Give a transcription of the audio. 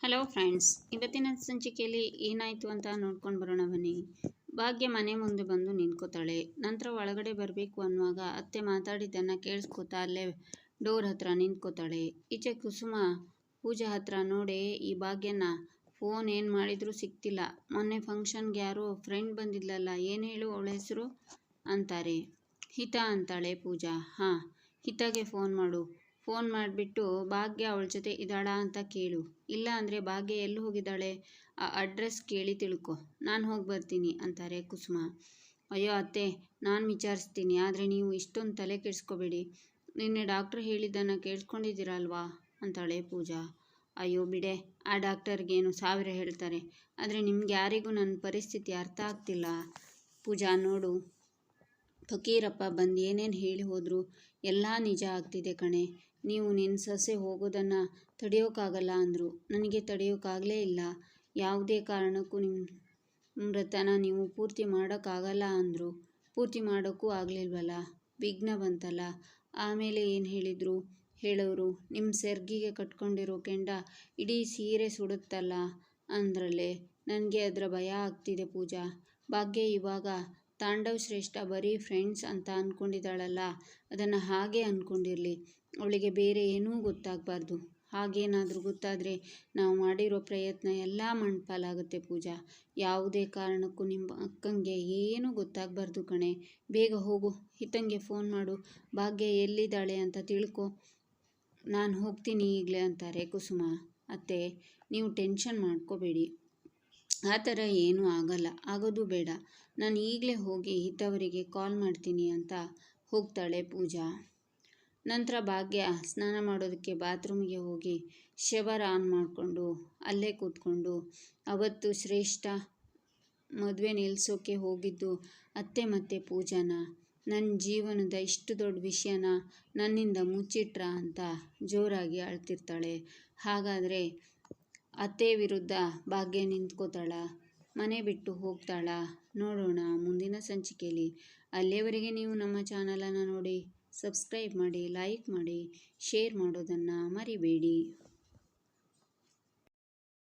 Hello friends ಇವತ್ತಿನ ಸಂಚಿಕೆಯಲ್ಲಿ ಏನಾಯಿತು ಅಂತ ನೋಡ್ಕೊಂಡು ಬರೋಣ ಬನ್ನಿ. ಭಾಗ್ಯ ಮನೆ ಮುಂದೆ ಬಂದು ನಿಂತ್ಕೋತಾಳೆ. ನಂತರ ಒಳಗಡೆ ಬರಬೇಕು ಅನ್ನುವಾಗ ಅತ್ತೆ ಮಾತಾಡಿದ್ದನ್ನು ಕೇಳಿಸ್ಕೊತಾ ಅಲ್ಲೇ ಡೋರ್ ಹತ್ರ ನಿಂತ್ಕೋತಾಳೆ. ಈಚೆ ಕುಸುಮ ಪೂಜಾ ಹತ್ರ ನೋಡಿ ಈ ಭಾಗ್ಯನ ಫೋನ್ ಏನು ಮಾಡಿದರೂ ಸಿಗ್ತಿಲ್ಲ ಮೊನ್ನೆ ಫಂಕ್ಷನ್ಗೆ ಯಾರೋ ಫ್ರೆಂಡ್ ಬಂದಿಲ್ಲಲ್ಲ ಏನು ಹೇಳು ಅವಳ ಹೆಸರು? ಅಂತಾರೆ. ಹಿತ ಅಂತಾಳೆ ಪೂಜಾ. ಹಾಂ, ಹಿತಾಗೆ ಫೋನ್ ಮಾಡು. ಫೋನ್ ಮಾಡಿಬಿಟ್ಟು, ಭಾಗ್ಯ, ಅವಳ ಜೊತೆ ಇದ್ದಾಳಾ ಅಂತ ಕೇಳು. ಇಲ್ಲ ಅಂದರೆ ಭಾಗ್ಯ ಎಲ್ಲಿ ಹೋಗಿದ್ದಾಳೆ? ಆ ಅಡ್ರೆಸ್ ಕೇಳಿ ತಿಳ್ಕೊ. ನಾನು ಹೋಗಿ ಬರ್ತೀನಿ, ಅಂತಾರೆ ಕುಸುಮ. ಅಯ್ಯೋ ಅತ್ತೆ, ನಾನು ವಿಚಾರಿಸ್ತೀನಿ. ಆದರೆ ನೀವು ಇಷ್ಟೊಂದು ತಲೆ ಕೆಡಿಸ್ಕೋಬೇಡಿ. ನಿನ್ನೆ ಡಾಕ್ಟ್ರ್ ಹೇಳಿದ್ದನ್ನು ಕೇಳಿಸ್ಕೊಂಡಿದ್ದೀರಲ್ವಾ? ಅಂತಾಳೆ ಪೂಜಾ. ಅಯ್ಯೋ ಬಿಡೆ, ಆ ಡಾಕ್ಟರ್ಗೇನು ಸಾವಿರ ಹೇಳ್ತಾರೆ. ಆದರೆ ನಿಮ್ಗೆ ಯಾರಿಗೂ ನನ್ನ ಪರಿಸ್ಥಿತಿ ಅರ್ಥ ಆಗ್ತಿಲ್ಲ. ಪೂಜಾ, ನೋಡು. ಫಕೀರಪ್ಪ ಬಂದು ಏನೇನು ಹೇಳಿ ಹೋದರು ಎಲ್ಲ ನಿಜ ಆಗ್ತಿದೆ ಕಣೆ. ನೀವು ನಿನ್ನ ಸೊಸೆ ಹೋಗೋದನ್ನು ತಡೆಯೋಕ್ಕಾಗಲ್ಲ ಅಂದರು. ನನಗೆ ತಡೆಯೋಕ್ಕಾಗಲೇ ಇಲ್ಲ. ಯಾವುದೇ ಕಾರಣಕ್ಕೂ ನಿಮ್ಮ ವ್ರತನ ನೀವು ಪೂರ್ತಿ ಮಾಡೋಕ್ಕಾಗಲ್ಲ ಅಂದರು. ಪೂರ್ತಿ ಮಾಡೋಕ್ಕೂ ಆಗಲಿಲ್ವಲ್ಲ? ವಿಘ್ನ ಬಂತಲ್ಲ. ಆಮೇಲೆ ಏನು ಹೇಳಿದರು? ಹೇಳೋರು ನಿಮ್ಮ ಸೆರ್ಗಿಗೆ ಕಟ್ಕೊಂಡಿರೋ ಕೆಂಡ ಇಡೀ ಸೀರೆ ಸುಡುತ್ತಲ್ಲ ಅಂದ್ರಲ್ಲೇ. ನನಗೆ ಅದರ ಭಯ ಆಗ್ತಿದೆ ಪೂಜಾ. ಭಾಗ್ಯ ಇವಾಗ ತಾಂಡವ್ ಶ್ರೇಷ್ಠ ಬರೀ ಫ್ರೆಂಡ್ಸ್ ಅಂತ ಅಂದ್ಕೊಂಡಿದ್ದಾಳಲ್ಲ ಅದನ್ನು ಹಾಗೆ ಅಂದ್ಕೊಂಡಿರಲಿ ಅವಳಿಗೆ ಬೇರೆ ಏನೂ ಗೊತ್ತಾಗಬಾರ್ದು. ಹಾಗೇನಾದರೂ ಗೊತ್ತಾದರೆ ನಾವು ಮಾಡಿರೋ ಪ್ರಯತ್ನ ಎಲ್ಲ ಮಣ್ಪಾಲಾಗುತ್ತೆ ಪೂಜಾ. ಯಾವುದೇ ಕಾರಣಕ್ಕೂ ನಿಮ್ಮ ಅಕ್ಕಂಗೆ ಏನೂ ಗೊತ್ತಾಗಬಾರ್ದು ಕಣೆ. ಬೇಗ ಹೋಗು, ಹಿತಂಗೆ ಫೋನ್ ಮಾಡು. ಭಾಗ್ಯ ಎಲ್ಲಿದ್ದಾಳೆ ಅಂತ ತಿಳ್ಕೊ. ನಾನು ಹೋಗ್ತೀನಿ ಈಗಲೇ ಅಂತಾರೆ ಕುಸುಮ. ಅತ್ತೆ, ನೀವು ಟೆನ್ಷನ್ ಮಾಡ್ಕೋಬೇಡಿ. ಆ ಥರ ಏನೂ ಆಗಲ್ಲ. ಆಗೋದು ಬೇಡ. ನಾನು ಈಗಲೇ ಹೋಗಿ ಇದ್ದವರಿಗೆ ಕಾಲ್ ಮಾಡ್ತೀನಿ ಅಂತ ಹೋಗ್ತಾಳೆ ಪೂಜಾ. ನಂತರ ಭಾಗ್ಯ ಸ್ನಾನ ಮಾಡೋದಕ್ಕೆ ಬಾತ್ರೂಮ್ಗೆ ಹೋಗಿ ಶವರ್ ಆನ್ ಮಾಡಿಕೊಂಡು ಅಲ್ಲೇ ಕೂತ್ಕೊಂಡು ಅವತ್ತು ಶ್ರೇಷ್ಠ ಮದುವೆ ನಿಲ್ಲಿಸೋಕ್ಕೆ ಹೋಗಿದ್ದು ಅತ್ತೆ ಮತ್ತೆ ಪೂಜಾನ. ನನ್ನ ಜೀವನದ ಇಷ್ಟು ದೊಡ್ಡ ವಿಷಯನ ನನ್ನಿಂದ ಮುಚ್ಚಿಟ್ರ ಅಂತ ಜೋರಾಗಿ ಅಳ್ತಿರ್ತಾಳೆ. ಹಾಗಾದರೆ ಅತ್ತೆ ವಿರುದ್ಧ ಭಾಗ್ಯ ನಿಂತ್ಕೋತಾಳ, ಮನೆ ಬಿಟ್ಟು ಹೋಗ್ತಾಳ. ನೋಡೋಣ, ಮುಂದಿನ ಸಂಚಿಕೆಯಲ್ಲಿ ಅಲ್ಲಿಯವರೆಗೆ ನೀವು ನಮ್ಮ ಚಾನಲನ್ನು ನೋಡಿ, ಸಬ್ಸ್ಕ್ರೈಬ್ ಮಾಡಿ, ಲೈಕ್ ಮಾಡಿ, ಶೇರ್ ಮಾಡೋದನ್ನು ಮರಿಬೇಡಿ.